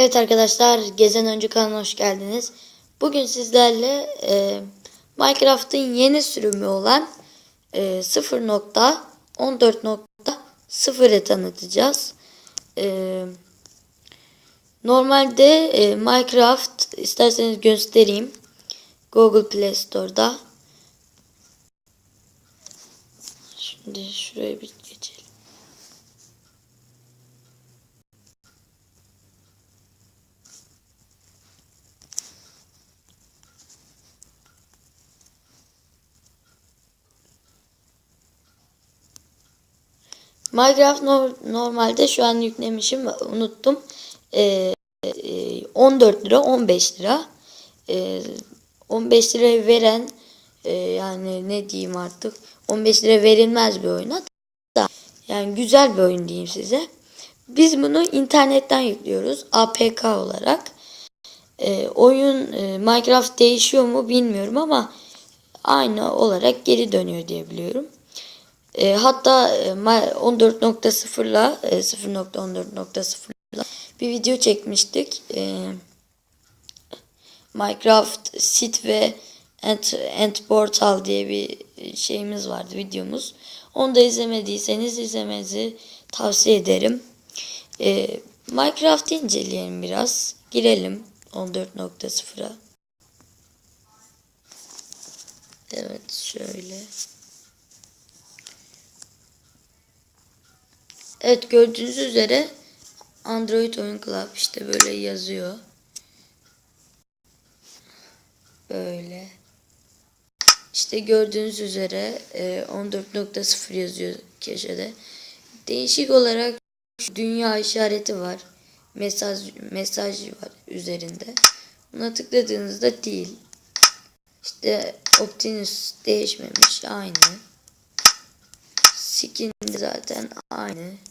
Evet arkadaşlar, Gezen Öncü kanalına hoş geldiniz. Bugün sizlerle e, Minecraft'ın yeni sürümü olan e, 0.14.0'ı tanıtacağız. E, normalde e, Minecraft isterseniz göstereyim. Google Play Store'da. Şimdi şuraya bir geçelim. Minecraft nor- normalde şu an yüklemişim unuttum. Ee, e, 14 lira 15 lira. Ee, 15 lira veren e, yani ne diyeyim artık 15 lira verilmez bir oyuna da yani güzel bir oyun diyeyim size. Biz bunu internetten yüklüyoruz APK olarak. Ee, oyun e, Minecraft değişiyor mu bilmiyorum ama aynı olarak geri dönüyor diye biliyorum. E, hatta e, ma- 14.0'la e, 0.14.0'la bir video çekmiştik. E, Minecraft Sit ve End, End Portal diye bir şeyimiz vardı videomuz. Onu da izlemediyseniz izlemenizi tavsiye ederim. E, Minecraft'ı inceleyelim biraz. Girelim 14.0'a. Evet şöyle. Evet gördüğünüz üzere Android Oyun Club işte böyle yazıyor. Böyle. İşte gördüğünüz üzere e, 14.0 yazıyor köşede. Değişik olarak dünya işareti var. Mesaj mesaj var üzerinde. Buna tıkladığınızda değil. İşte Optimus değişmemiş aynı. Skin zaten aynı.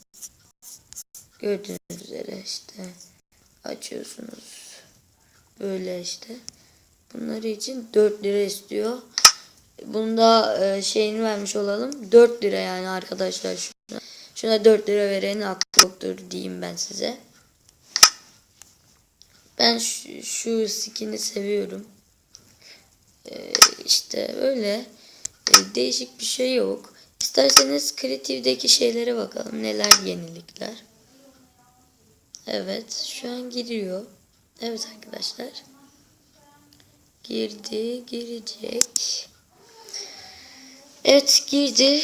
Gördüğünüz üzere işte açıyorsunuz. Böyle işte. Bunları için 4 lira istiyor. Bunda e, şeyini vermiş olalım. 4 lira yani arkadaşlar şuna. Şuna 4 lira verenin aklı yoktur diyeyim ben size. Ben şu, şu skin'i seviyorum. E, işte öyle. E, değişik bir şey yok. İsterseniz Creative'deki şeylere bakalım. Neler yenilikler. Evet. Şu an giriyor. Evet arkadaşlar. Girdi. Girecek. Evet girdi.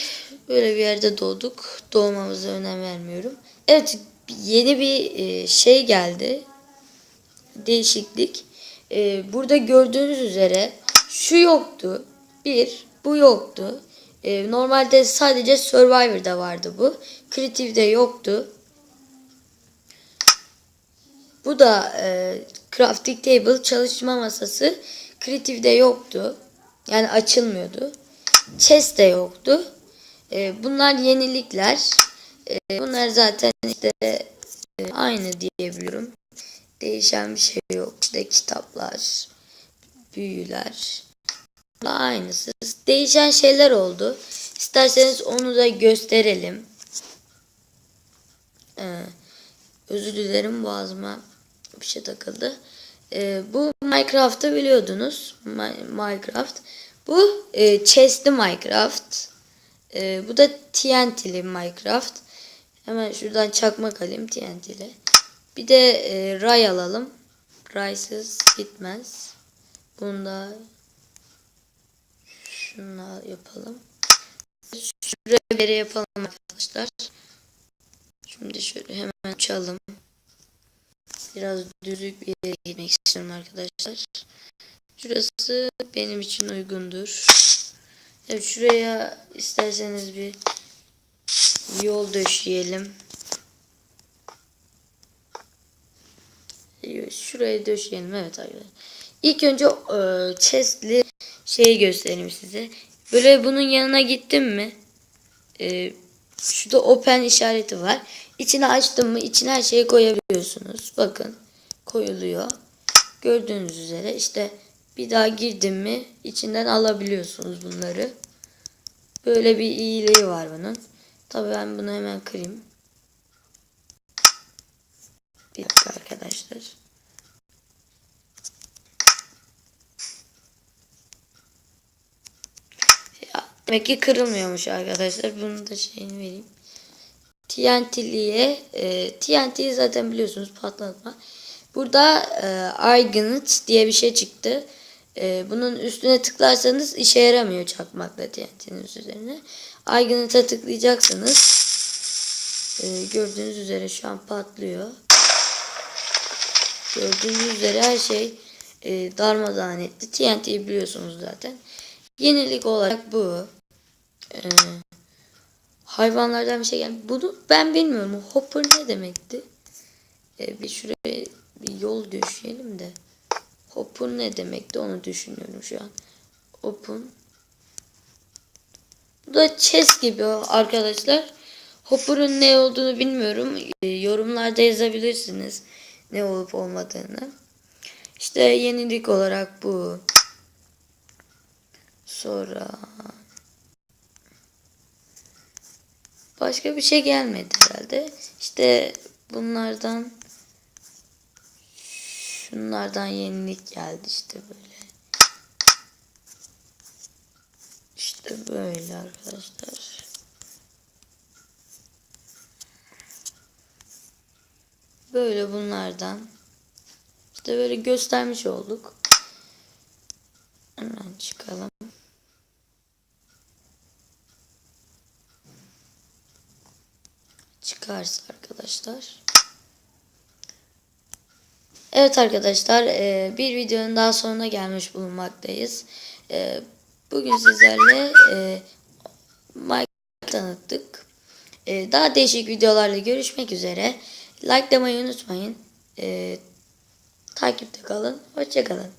Böyle bir yerde doğduk. Doğmamıza önem vermiyorum. Evet. Yeni bir e, şey geldi. Değişiklik. E, burada gördüğünüz üzere şu yoktu. Bir. Bu yoktu. Ee, normalde sadece Survivor'da vardı bu. Creative'de yoktu. Bu da e, Crafting Table çalışma masası. Creative'de yoktu. Yani açılmıyordu. Chest de yoktu. E, bunlar yenilikler. E, bunlar zaten işte e, aynı diyebiliyorum. Değişen bir şey yok. İşte kitaplar, büyüler, aynısı. Değişen şeyler oldu. İsterseniz onu da gösterelim. Ee, özür dilerim boğazıma bir şey takıldı. Ee, bu Minecraft'ı biliyordunuz. Minecraft. Bu e, chest'li Minecraft. E, bu da TNT'li Minecraft. Hemen şuradan çakmak alayım TNT'li. Bir de e, ray alalım. Raysız gitmez. Bunda şunu yapalım. Şuraya bir yapalım arkadaşlar. Şimdi şöyle hemen çalalım. Biraz düzlük bir yere gitmek istiyorum arkadaşlar. Şurası benim için uygundur. Evet şuraya isterseniz bir yol döşeyelim. Şuraya döşeyelim evet arkadaşlar. İlk önce e, chestli şeyi göstereyim size. Böyle bunun yanına gittim mi? E, şurada open işareti var. İçine açtım mı içine her şeyi koyabiliyorsunuz. Bakın koyuluyor. Gördüğünüz üzere işte bir daha girdim mi içinden alabiliyorsunuz bunları. Böyle bir iyiliği var bunun. Tabii ben bunu hemen kırayım. Bir dakika arkadaşlar. Demek ki kırılmıyormuş arkadaşlar. Bunun da şeyini vereyim. TNT'liye e, TNT'yi zaten biliyorsunuz patlatma. Burada e, Argonaut diye bir şey çıktı. E, bunun üstüne tıklarsanız işe yaramıyor çakmakla TNT'nin üzerine. Argonaut'a tıklayacaksınız. E, gördüğünüz üzere şu an patlıyor. Gördüğünüz üzere her şey e, darmadağın etti. TNT'yi biliyorsunuz zaten. Yenilik olarak bu. E, hayvanlardan bir şey geldi. Bunu ben bilmiyorum. Hopper ne demekti? E, bir şuraya bir yol düşelim de. Hopper ne demekti onu düşünüyorum şu an. Open. Bu da chess gibi arkadaşlar. Hopper'ın ne olduğunu bilmiyorum. E, yorumlarda yazabilirsiniz. Ne olup olmadığını. İşte yenilik olarak bu. Sonra başka bir şey gelmedi herhalde. İşte bunlardan şunlardan yenilik geldi işte böyle. İşte böyle arkadaşlar. Böyle bunlardan. İşte böyle göstermiş olduk. Hemen çıkalım. Çıkarsa arkadaşlar. Evet arkadaşlar e, bir videonun daha sonuna gelmiş bulunmaktayız. E, Bugün sizlerle e, Minecraft tanıttık. Daha değişik videolarla görüşmek üzere. Likelamayı unutmayın. Takipte kalın. Hoşçakalın.